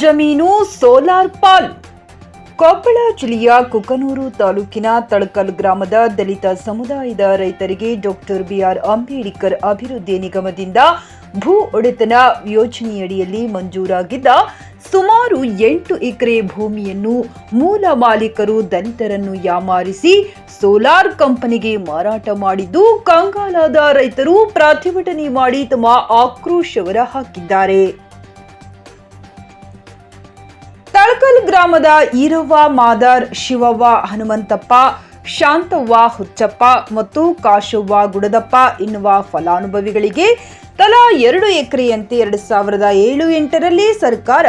ಜಮೀನು ಸೋಲಾರ್ ಪಾಲ್. ಕೊಪ್ಪಳ ಜಿಲ್ಲೆಯ ಕುಕನೂರು ತಾಲೂಕಿನ ತಳಕಲ್ ಗ್ರಾಮದ ದಲಿತ ಸಮುದಾಯದ ರೈತರಿಗೆ ಡಾಕ್ಟರ್ ಬಿಆರ್ ಅಂಬೇಡ್ಕರ್ ಅಭಿವೃದ್ಧಿ ನಿಗಮದಿಂದ ಭೂ ಒಡೆತನ ಯೋಜನೆಯಡಿಯಲ್ಲಿ ಮಂಜೂರಾಗಿದ್ದ ಸುಮಾರು ಎಂಟು ಎಕರೆ ಭೂಮಿಯನ್ನು ಮೂಲ ಮಾಲೀಕರು ದಲಿತರನ್ನು ಯಾಮಾರಿಸಿ ಸೋಲಾರ್ ಕಂಪನಿಗೆ ಮಾರಾಟ ಮಾಡಿದ್ದು ಕಂಗಾಲಾದ ರೈತರು ಪ್ರತಿಭಟನೆ ಮಾಡಿ ತಮ್ಮ ಆಕ್ರೋಶ ಹೊರಹಾಕಿದ್ದಾರೆ ಗ್ರಾಮದ ಈರವ್ವ, ಮಾದಾರ್, ಶಿವವ್ವ, ಹನುಮಂತಪ್ಪ, ಶಾಂತವ್ವ, ಹುಚ್ಚಪ್ಪ ಮತ್ತು ಕಾಶವ್ವ, ಗುಡದಪ್ಪ ಎನ್ನುವ ಫಲಾನುಭವಿಗಳಿಗೆ ತಲಾ ಎರಡು ಎಕರೆಯಂತೆ ಎರಡು ಸಾವಿರದ ಏಳು ಎಂಟರಲ್ಲಿ ಸರ್ಕಾರ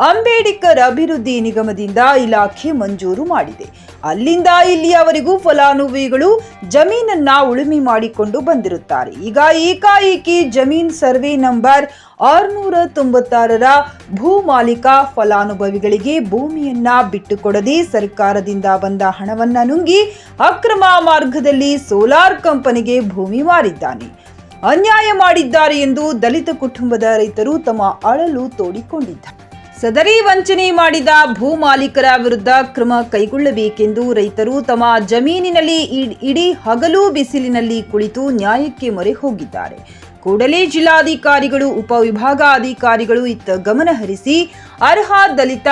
ಅಂಬೇಡ್ಕರ್ ಅಭಿವೃದ್ಧಿ ನಿಗಮದಿಂದ ಇಲಾಖೆ ಮಂಜೂರು ಮಾಡಿದೆ. ಅಲ್ಲಿಂದ ಇಲ್ಲಿಯವರೆಗೂ ಫಲಾನುಭವಿಗಳು ಜಮೀನನ್ನ ಉಳುಮೆ ಮಾಡಿಕೊಂಡು ಬಂದಿರುತ್ತಾರೆ. ಈಗ ಏಕಾಏಕಿ ಜಮೀನ್ ಸರ್ವೆ ನಂಬರ್ ಆರುನೂರ ತೊಂಬತ್ತಾರರ ಭೂ ಮಾಲೀಕ ಫಲಾನುಭವಿಗಳಿಗೆ ಭೂಮಿಯನ್ನ ಬಿಟ್ಟುಕೊಡದೆ ಸರ್ಕಾರದಿಂದ ಬಂದ ಹಣವನ್ನ ನುಂಗಿ ಅಕ್ರಮ ಮಾರ್ಗದಲ್ಲಿ ಸೋಲಾರ್ ಕಂಪನಿಗೆ ಭೂಮಿ ಮಾರಿದ್ದಾನೆ. ಅನ್ಯಾಯ ಮಾಡಿದ್ದಾರೆ ಎಂದು ದಲಿತ ಕುಟುಂಬದ ರೈತರು ತಮ್ಮ ಅಳಲು ತೋಡಿಕೊಂಡಿದ್ದಾರೆ. ಸದರಿ ವಂಚನೆ ಮಾಡಿದ ಭೂ ಮಾಲೀಕರ ವಿರುದ್ಧ ಕ್ರಮ ಕೈಗೊಳ್ಳಬೇಕೆಂದು ರೈತರು ತಮ್ಮ ಜಮೀನಿನಲ್ಲಿ ಇಡಿ ಹಗಲು ಬಿಸಿಲಿನಲ್ಲಿ ಕುಳಿತು ನ್ಯಾಯಕ್ಕೆ ಮೊರೆ ಹೋಗಿದ್ದಾರೆ. ಕೂಡಲೇ ಜಿಲ್ಲಾಧಿಕಾರಿಗಳು, ಉಪವಿಭಾಗಾಧಿಕಾರಿಗಳು ಇತ್ತ ಗಮನಹರಿಸಿ ಅರ್ಹ ದಲಿತ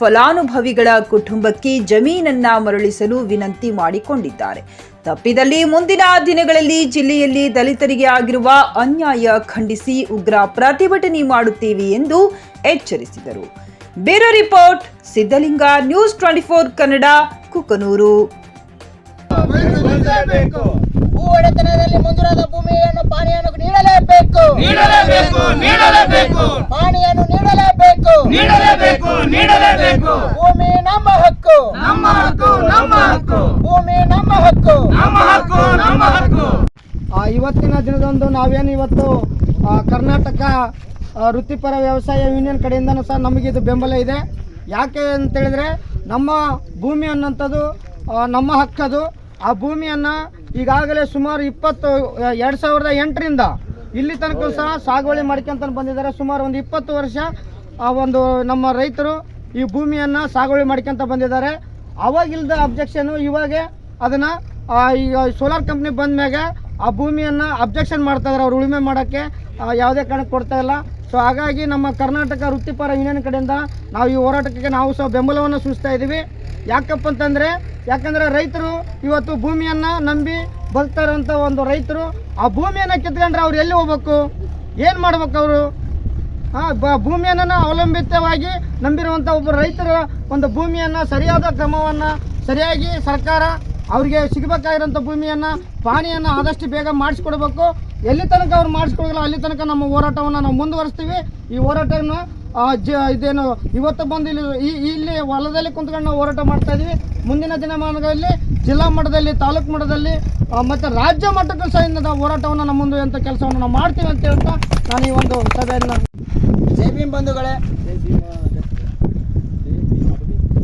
ಫಲಾನುಭವಿಗಳ ಕುಟುಂಬಕ್ಕೆ ಜಮೀನನ್ನ ಮರಳಿಸಲು ವಿನಂತಿ ಮಾಡಿಕೊಂಡಿದ್ದಾರೆ. ತಪ್ಪಿದಲ್ಲಿ ಮುಂದಿನ ದಿನಗಳಲ್ಲಿ ಜಿಲ್ಲೆಯಲ್ಲಿ ದಲಿತರಿಗೆ ಆಗಿರುವ ಅನ್ಯಾಯ ಖಂಡಿಸಿ ಉಗ್ರ ಪ್ರತಿಭಟನೆ ಮಾಡುತ್ತೇವೆ ಎಂದು ಎಚ್ಚರಿಸಿದರು. Bureau report Siddhalinga news twenty four Kannada Kukanur. ಒಡೆತನದಲ್ಲಿ ಮಂಜೂರಾದ ಭೂಮಿಯನ್ನು ಪಾಣಿಯನ್ನು ನೀಡಲೇಬೇಕು. ನೀಡಲೇಬೇಕು ನೀಡಲೇಬೇಕು. ಪಾಣಿಯನ್ನು ನೀಡಲೇಬೇಕು. ನೀಡಲೇಬೇಕು. ನೀಡಲೇಬೇಕು ಭೂಮಿ ನಮ್ಮ ಹಕ್ಕು. ನಮ್ಮ ಹಕ್ಕು ನಮ್ಮ ಹಕ್ಕು. ಭೂಮಿ ನಮ್ಮ ಹಕ್ಕು. ನಮ್ಮ ಹಕ್ಕು ನಮ್ಮ ಹಕ್ಕು. ಆ, ಇವತ್ತಿನ ದಿನದಂದು ನಾವೇನು ಇವತ್ತು ಕರ್ನಾಟಕ ವೃತ್ತಿಪರ ವ್ಯವಸಾಯ ಯೂನಿಯನ್ ಕಡೆಯಿಂದನೂ ಸಹ ನಮಗೆ ಇದು ಬೆಂಬಲ ಇದೆ. ಯಾಕೆ ಅಂತೇಳಿದರೆ ನಮ್ಮ ಭೂಮಿ ಅನ್ನೋಂಥದ್ದು ನಮ್ಮ ಹಕ್ಕದು ಆ ಭೂಮಿಯನ್ನು ಈಗಾಗಲೇ ಸುಮಾರು ಇಪ್ಪತ್ತು ಎರಡು ಸಾವಿರದ ಎಂಟರಿಂದ ಇಲ್ಲಿ ತನಕ ಸಹ ಸಾಗುವಳಿ ಮಾಡ್ಕೊಂತ ಬಂದಿದ್ದಾರೆ. ಸುಮಾರು ಒಂದು ಇಪ್ಪತ್ತು ವರ್ಷ ಆ ಒಂದು ನಮ್ಮ ರೈತರು ಈ ಭೂಮಿಯನ್ನು ಸಾಗುವಳಿ ಮಾಡ್ಕೊಂತ ಬಂದಿದ್ದಾರೆ. ಅವಾಗಿಲ್ದ ಅಬ್ಜೆಕ್ಷನು ಇವಾಗ ಅದನ್ನು ಈಗ ಸೋಲಾರ್ ಕಂಪ್ನಿ ಬಂದ ಮ್ಯಾಗ ಆ ಭೂಮಿಯನ್ನು ಅಬ್ಜೆಕ್ಷನ್ ಮಾಡ್ತಾ ಇದ್ದಾರೆ ಅವ್ರು ಉಳುಮೆ ಮಾಡೋಕ್ಕೆ ಯಾವುದೇ ಕಾರಣಕ್ಕೆ ಕೊಡ್ತಾ ಇಲ್ಲ. ಸೊ ಹಾಗಾಗಿ ನಮ್ಮ ಕರ್ನಾಟಕ ವೃತ್ತಿಪರ ಯೂನಿಯನ್ ಕಡೆಯಿಂದ ನಾವು ಈ ಹೋರಾಟಕ್ಕೆ ನಾವು ಸಹ ಬೆಂಬಲವನ್ನು ಸೂಚಿಸ್ತಾ ಇದ್ದೀವಿ ಯಾಕಪ್ಪ ಅಂತಂದರೆ, ಯಾಕಂದರೆ ರೈತರು ಇವತ್ತು ಭೂಮಿಯನ್ನು ನಂಬಿ ಬದುಕ್ತಾ ಇರೋಂಥ ಒಂದು ರೈತರು ಆ ಭೂಮಿಯನ್ನು ಕಿತ್ಕೊಂಡ್ರೆ ಅವ್ರು ಎಲ್ಲಿ ಹೋಗ್ಬೇಕು? ಏನು ಮಾಡ್ಬೇಕು ಅವರು? ಭೂಮಿಯನ್ನು ಅವಲಂಬಿತವಾಗಿ ನಂಬಿರುವಂಥ ಒಬ್ಬ ರೈತರ ಒಂದು ಭೂಮಿಯನ್ನು ಸರಿಯಾದ ಕ್ರಮವನ್ನು ಸರಿಯಾಗಿ ಸರ್ಕಾರ ಅವರಿಗೆ ಸಿಗಬೇಕಾಗಿರೋಂಥ ಭೂಮಿಯನ್ನು, ಪಾಣಿಯನ್ನು ಆದಷ್ಟು ಬೇಗ ಮಾಡಿಸ್ಕೊಡ್ಬೇಕು. ಎಲ್ಲಿ ತನಕ ಅವ್ರು ಮಾಡಿಸ್ಕೊಡೋಲ್ಲ ಅಲ್ಲಿ ತನಕ ನಮ್ಮ ಹೋರಾಟವನ್ನು ನಾವು ಮುಂದುವರಿಸ್ತೀವಿ. ಈ ಹೋರಾಟವನ್ನು ಜ, ಇದೇನು, ಇವತ್ತು ಬಂದು ಇಲ್ಲಿ, ಈ- ಇಲ್ಲಿ ಹೊಲದಲ್ಲಿ ಕುಂತ್ಕೊಂಡು ನಾವು ಹೋರಾಟ ಮಾಡ್ತಾ ಇದ್ದೀವಿ ಮುಂದಿನ ದಿನಮಾನಗಳಲ್ಲಿ ಜಿಲ್ಲಾ ಮಟ್ಟದಲ್ಲಿ, ತಾಲೂಕು ಮಟ್ಟದಲ್ಲಿ ಮತ್ತು ರಾಜ್ಯ ಮಟ್ಟಕ್ಕೂ ಸಹ ನಾವು ಹೋರಾಟವನ್ನು ನಮ್ಮ ಮುಂದೆ ಅಂತ ಕೆಲಸವನ್ನು ನಾವು ಮಾಡ್ತೀವಿ ಅಂತ ಹೇಳ್ತಾ ನಾನು ಈ ಒಂದು ಸಭೆಯನ್ನು ಭೀಮ್ ಬಂಧುಗಳೇ,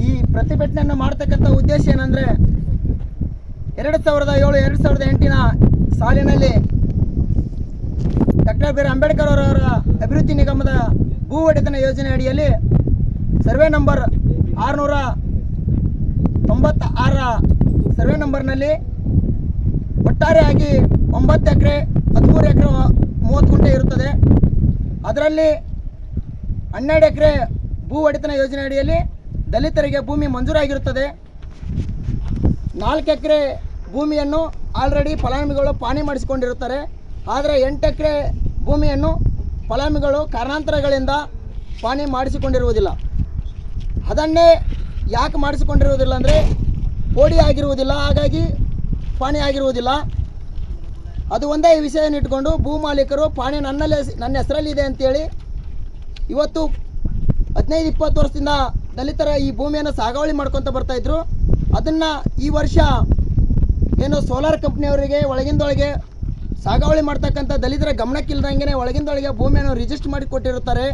ಈ ಪ್ರತಿಭಟನೆಯನ್ನು ಮಾಡ್ತಕ್ಕಂಥ ಉದ್ದೇಶ ಏನಂದ್ರೆ, ಎರಡು ಸಾವಿರದ ಏಳು, ಎರಡು ಸಾವಿರದ ಎಂಟಿನ ಸಾಲಿನಲ್ಲಿ ಡಾಕ್ಟರ್ ಬಿ ಆರ್ ಅಂಬೇಡ್ಕರ್ ಅವರವರ ಅಭಿವೃದ್ಧಿ ನಿಗಮದ ಭೂ ಒಡೆತನ ಯೋಜನೆ ಅಡಿಯಲ್ಲಿ ಸರ್ವೆ ನಂಬರ್ ಆರುನೂರ ತೊಂಬತ್ತ ಆರರ ಸರ್ವೆ ನಂಬರ್ನಲ್ಲಿ ಒಟ್ಟಾರೆಯಾಗಿ ಒಂಬತ್ತು ಎಕರೆ, ಹದಿಮೂರು ಎಕರೆ ಮೂವತ್ತು ಗುಂಟೆ ಇರುತ್ತದೆ. ಅದರಲ್ಲಿ ಹನ್ನೆರಡು ಎಕರೆ ಭೂ ಒಡೆತನ ಯೋಜನೆ ಅಡಿಯಲ್ಲಿ ದಲಿತರಿಗೆ ಭೂಮಿ ಮಂಜೂರಾಗಿರುತ್ತದೆ. ನಾಲ್ಕು ಎಕರೆ ಭೂಮಿಯನ್ನು ಆಲ್ರೆಡಿ ಫಲಾನುಭವಿಗಳು ಪಾನಿ ಮಾಡಿಸಿಕೊಂಡಿರುತ್ತಾರೆ. ಆದರೆ ಎಂಟು ಎಕರೆ ಭೂಮಿಯನ್ನು ಫಲಾನುಭವಿಗಳು ಕಾರಣಾಂತರಗಳಿಂದ ಪಾನಿ ಮಾಡಿಸಿಕೊಂಡಿರುವುದಿಲ್ಲ. ಅದನ್ನೇ ಯಾಕೆ ಮಾಡಿಸಿಕೊಂಡಿರುವುದಿಲ್ಲ ಅಂದರೆ ಪೋಡಿ ಆಗಿರುವುದಿಲ್ಲ, ಹಾಗಾಗಿ ಪಾನಿ ಆಗಿರುವುದಿಲ್ಲ. ಅದು ಒಂದೇ ವಿಷಯನ ಇಟ್ಕೊಂಡು ಭೂ ಮಾಲೀಕರು ಪಾನಿ ನನ್ನಲ್ಲೇ, ನನ್ನ ಹೆಸರಲ್ಲಿದೆ ಅಂತೇಳಿ ಇವತ್ತು ಹದಿನೈದು, ಇಪ್ಪತ್ತು ವರ್ಷದಿಂದ ದಲಿತರ ಈ ಭೂಮಿಯನ್ನು ಸಾಗಾವಳಿ ಮಾಡ್ಕೊತ ಬರ್ತಾ ಇದ್ರು. ಅದನ್ನು ಈ ವರ್ಷ ಏನು ಸೋಲಾರ್ ಕಂಪ್ನಿಯವರಿಗೆ ಒಳಗಿಂದೊಳಗೆ ಸಾಗಾವಳಿ ಮಾಡ್ತಕ್ಕಂಥ ದಲಿತರ ಗಮನಕ್ಕಿಲ್ದಂಗೆ ಒಳಗಿಂದೊಳಗೆ ಭೂಮಿಯನ್ನು ರಿಜಿಸ್ಟರ್ ಮಾಡಿ ಕೊಟ್ಟಿರುತ್ತಾರೆ.